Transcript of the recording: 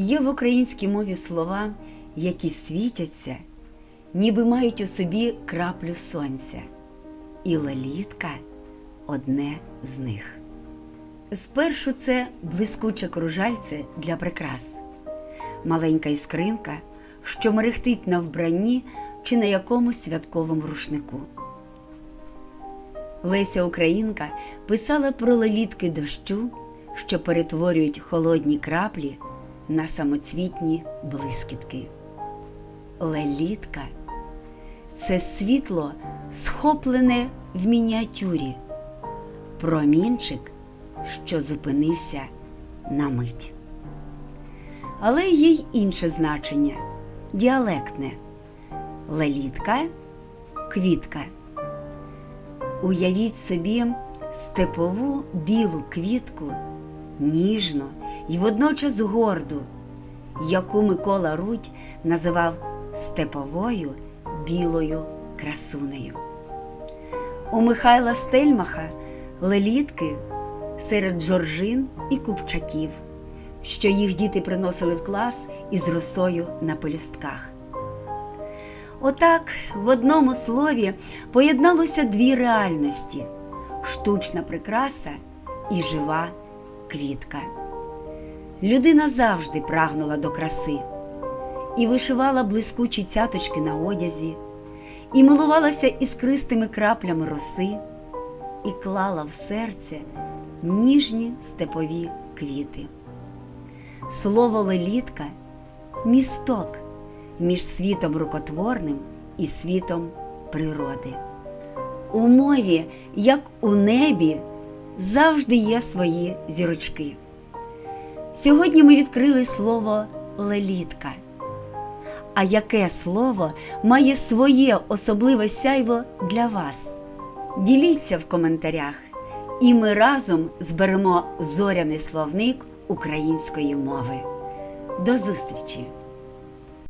Є в українській мові слова, які світяться, ніби мають у собі краплю сонця, і лелітка одне з них. Спершу це блискуче кружальце для прикрас, маленька іскринка, що мерехтить на вбранні чи на якомусь святковому рушнику. Леся Українка писала про лелітки дощу, що перетворюють холодні краплі на самоцвітні блискітки. Лелітка це світло, схоплене в мініатюрі, промінчик, що зупинився на мить. Але є й інше значення діалектне лелітка квітка. Уявіть собі степову білу квітку, ніжну і водночас горду, яку Микола Рудь називав степовою білою красунею. У Михайла Стельмаха лелітки серед жоржин і купчаків, що їх діти приносили в клас із росою на пелюстках. Отак в одному слові поєдналося дві реальності штучна прикраса і жива квітка. Людина завжди прагнула до краси і вишивала блискучі цяточки на одязі, і милувалася іскристими краплями роси, і клала в серце ніжні степові квіти. Слово лелітка місток між світом рукотворним і світом природи. У мові, як у небі, завжди є свої зірочки. Сьогодні ми відкрили слово лелітка. А яке слово має своє особливе сяйво для вас? Діліться в коментарях, і ми разом зберемо зоряний словник української мови. До зустрічі!